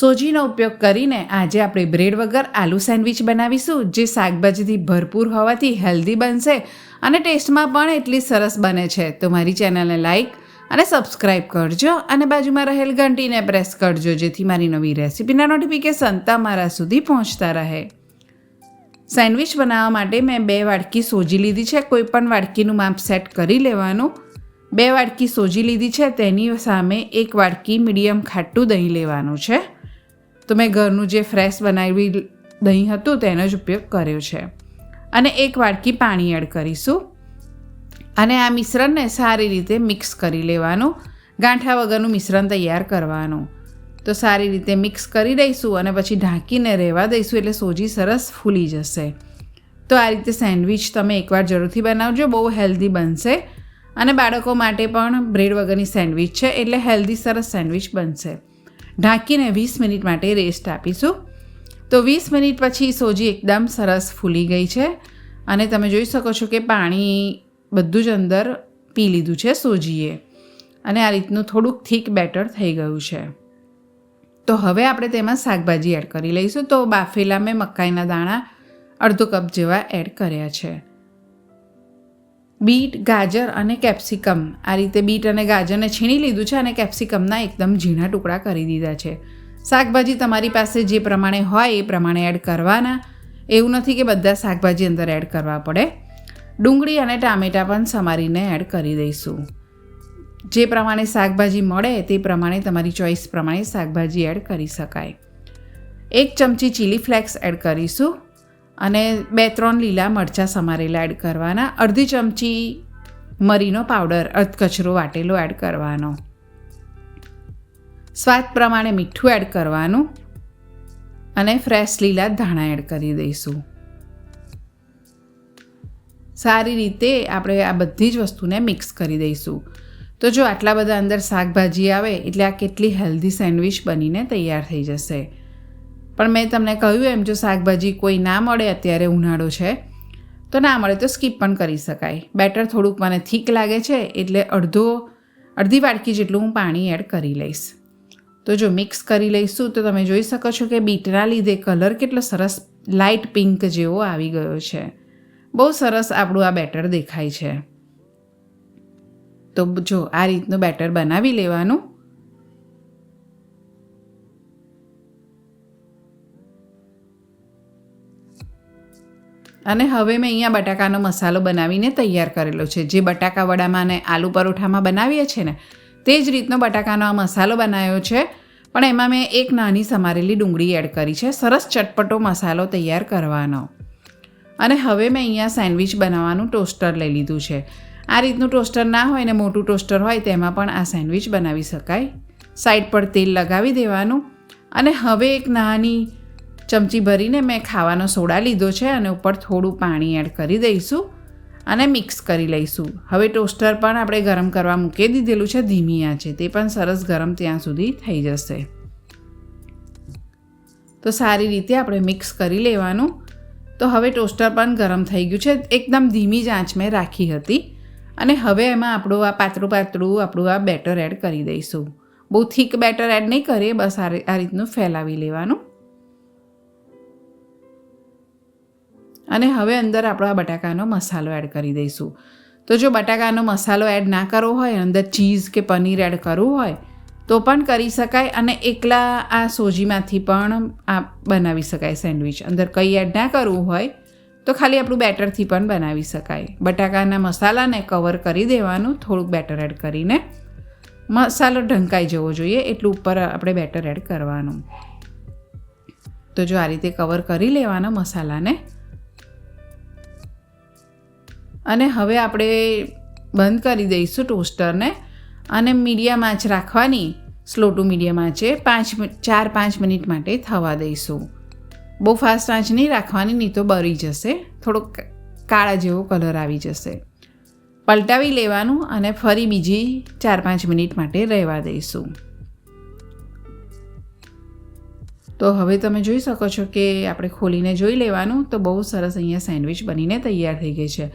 સોજીનો ઉપયોગ કરીને આજે આપણે બ્રેડ વગર આલુ સેન્ડવિચ બનાવીશું, જે શાકભાજીથી ભરપૂર હોવાથી હેલ્ધી બનશે અને ટેસ્ટમાં પણ એટલી સરસ બને છે. તો મારી ચેનલને લાઇક અને સબસ્ક્રાઇબ કરજો અને બાજુમાં રહેલ ઘંટીને પ્રેસ કરજો, જેથી મારી નવી રેસિપીના નોટિફિકેશન તમારા સુધી પહોંચતા રહે. સેન્ડવિચ બનાવવા માટે મેં બે વાડકી સોજી લીધી છે, કોઈ પણ વાડકીનું માપ સેટ કરી લેવાનું. બે વાડકી સોજી લીધી છે, તેની સામે એક વાડકી મીડિયમ ખાટું દહીં લેવાનું છે. તો મેં ઘરનું જે ફ્રેશ બનાવી દહીં હતું, તેનો જ ઉપયોગ કર્યો છે. અને એક વાડકી પાણી એડ કરીશું. અને આ મિશ્રણને સારી રીતે મિક્સ કરી લેવાનું. ગાંઠા વગરનું મિશ્રણ તૈયાર કરવાનું. તો સારી રીતે મિક્સ કરી દઈશું અને પછી ઢાંકીને રહેવા દઈશું એટલે સોજી સરસ ફૂલી જશે. તો આ રીતે સેન્ડવિચ તમે એકવાર જરૂરથી બનાવજો, બહુ હેલ્ધી બનશે. અને બાળકો માટે પણ બ્રેડ વગરની સેન્ડવિચ છે, એટલે હેલ્ધી સરસ સેન્ડવિચ બનશે. ઢાંકીને વીસ મિનિટ માટે રેસ્ટ આપીશું. તો વીસ મિનિટ પછી સોજી એકદમ સરસ ફૂલી ગઈ છે. અને તમે જોઈ શકો છો કે પાણી બધું જ અંદર પી લીધું છે સોજીએ. અને આ રીતનું થોડુંક થીક બેટર થઈ ગયું છે. તો હવે આપણે તેમાં શાકભાજી એડ કરી લઈશું. તો બાફેલા મેં મકાઈના દાણા અડધો કપ જેવા એડ કર્યા છે. બીટ, ગાજર અને કેપ્સિકમ. આ રીતે બીટ અને ગાજરને છીણી લીધું છે અને કેપ્સિકમના એકદમ ઝીણા ટુકડા કરી દીધા છે. શાકભાજી તમારી પાસે જે પ્રમાણે હોય એ પ્રમાણે એડ કરવાના. એવું નથી કે બધા શાકભાજી અંદર એડ કરવા પડે. ડુંગળી અને ટામેટાં પણ સમારીને એડ કરી દઈશું. જે પ્રમાણે શાકભાજી મળે તે પ્રમાણે તમારી ચોઈસ પ્રમાણે શાકભાજી એડ કરી શકાય. એક ચમચી ચીલી ફ્લેક્સ એડ કરીશું. અને બે, ત્રણ લીલા મરચાં સમારેલા એડ કરવાના. અડધી ચમચી મરીનો પાવડર અધકચરો વાટેલો એડ કરવાનો. સ્વાદ પ્રમાણે મીઠું એડ કરવાનું અને ફ્રેશ લીલા ધાણા એડ કરી દઈશું. સારી રીતે આપણે આ બધી જ વસ્તુને મિક્સ કરી દઈશું. તો જો આટલા બધા અંદર શાકભાજી આવે એટલે આ કેટલી હેલ્ધી સેન્ડવિચ બનીને તૈયાર થઈ જશે. પણ મેં તમને કહ્યું એમ, જો શાકભાજી કોઈ ના મળે, અત્યારે ઉનાળો છે, તો ના મળે તો સ્કીપ પણ કરી શકાય. બેટર થોડુંક મને થીક લાગે છે, એટલે અડધો, અડધી વાટકી જેટલું હું પાણી એડ કરી લઈશ. તો જો મિક્સ કરી લઈશું, તો તમે જોઈ શકો છો કે બીટના લીધે કલર કેટલો સરસ લાઇટ પિંક જેવો આવી ગયો છે. બહુ સરસ આપણું આ બેટર દેખાય છે. તો જો આ રીતનું બેટર બનાવી લેવાનું. અને હવે મેં અહીંયા બટાકાનો મસાલો બનાવીને તૈયાર કરેલો છે. જે બટાકા વડામાં અને આલુ પરોઠામાં બનાવીએ છીએ ને, તે જ રીતનો બટાકાનો આ મસાલો બનાવ્યો છે. પણ એમાં મેં એક નાની સમારેલી ડુંગળી એડ કરી છે. સરસ ચટપટો મસાલો તૈયાર કરવાનો. અને હવે મેં અહીંયા સેન્ડવિચ બનાવવાનું ટોસ્ટર લઈ લીધું છે. આ રીતનું ટોસ્ટર ના હોય ને મોટું ટોસ્ટર હોય, તેમાં પણ આ સેન્ડવિચ બનાવી શકાય. સાઈડ પર તેલ લગાવી દેવાનું. અને હવે એક નાની ચમચી ભરીને મેં ખાવાનો સોડા લીધો છે અને ઉપર થોડું પાણી એડ કરી દઈશું અને મિક્સ કરી લઈશું. હવે ટોસ્ટર પણ આપણે ગરમ કરવા મૂકી દીધેલું છે ધીમી આંચે. તે પણ સરસ ગરમ ત્યાં સુધી થઈ જશે. તો સારી રીતે આપણે મિક્સ કરી લેવાનું. તો હવે ટોસ્ટર પણ ગરમ થઈ ગયું છે. એકદમ ધીમી જ આંચ મેં રાખી હતી. અને હવે એમાં આપણું આ પાતળું પાતળું આપણું આ બેટર એડ કરી દઈશું. બહુ થીક બેટર એડ નહીં કરીએ, બસ આ રીતનું ફેલાવી લેવાનું. અને હવે અંદર આપણો આ બટાકાનો મસાલો એડ કરી દઈશું. તો જો બટાકાનો મસાલો એડ ના કરવો હોય, અંદર ચીઝ કે પનીર એડ કરવું હોય, તો પણ કરી શકાય અને એકલા આ સોજીમાંથી પણ આ બનાવી શકાય સેન્ડવિચ. અંદર કંઈ એડ ના કરવું હોય, તો ખાલી આપણું બેટરથી પણ બનાવી શકાય. બટાકાના મસાલાને કવર કરી દેવાનું, થોડુંક બેટર એડ કરીને. મસાલો ઢંકાઈ જવો જોઈએ, એટલું ઉપર આપણે બેટર એડ કરવાનું. તો જો આ રીતે કવર કરી લેવાનો મસાલાને અને હવે આપણે બંધ કરી દઈશું ટોસ્ટરને અને મીડિયમ આંચ રાખવાની સ્લો ટુ મીડિયમ આંચે પાંચ ચાર પાંચ મિનિટ માટે થવા દઈશું. બહુ ફાસ્ટ આંચ નહીં રાખવાની, નહીં તો બળી જશે. થોડોક કાળા જેવો કલર આવી જશે. પલટાવી લેવાનું અને ફરી બીજી ચાર પાંચ મિનિટ માટે રહેવા દઈશું. તો હવે તમે જોઈ શકો છો કે આપણે ખોલીને જોઈ લેવાનું, તો બહુ સરસ અહીંયા સેન્ડવિચ બનીને તૈયાર થઈ ગઈ છે.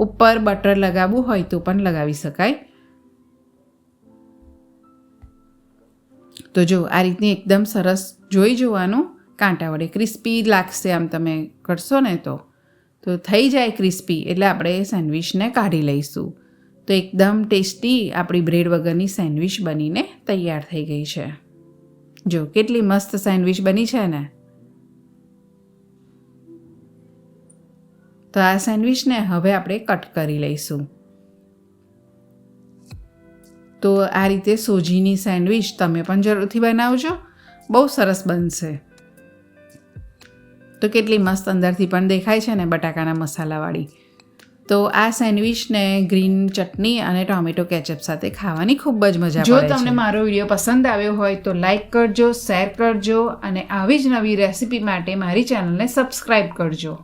ઉપર બટર લગાવવું હોય તો પણ લગાવી શકાય. તો જો, આ રીતની એકદમ સરસ જોઈ જોવાનું, કાંટા વડે ક્રિસ્પી લાગશે આમ તમે કરશો ને તો. તો થઈ જાય ક્રિસ્પી એટલે આપણે સેન્ડવિચને કાઢી લઈશું. તો એકદમ ટેસ્ટી આપણી બ્રેડ વગરની સેન્ડવિચ બનીને તૈયાર થઈ ગઈ છે. જો, કેટલી મસ્ત સેન્ડવિચ બની છે ને. તો આ સેન્ડવિચને હવે આપણે કટ કરી લઈશું. તો આ રીતે સોજીની સેન્ડવિચ તમે પણ જરૂરથી બનાવજો. બહુ સરસ બનશે. તો કેટલી મસ્ત અંદરથી પણ દેખાય છે ને બટાકાના મસાલાવાળી. તો આ સેન્ડવિચને ગ્રીન ચટણી અને ટોમેટો કેચઅપ સાથે ખાવાની ખૂબ જ મજા જો તમને મારો વીડિયો પસંદ આવ્યો હોય તો લાઇક કરજો શેર કરજો અને આવી જ નવી રેસિપી માટે મારી ચેનલને સબસ્ક્રાઈબ કરજો.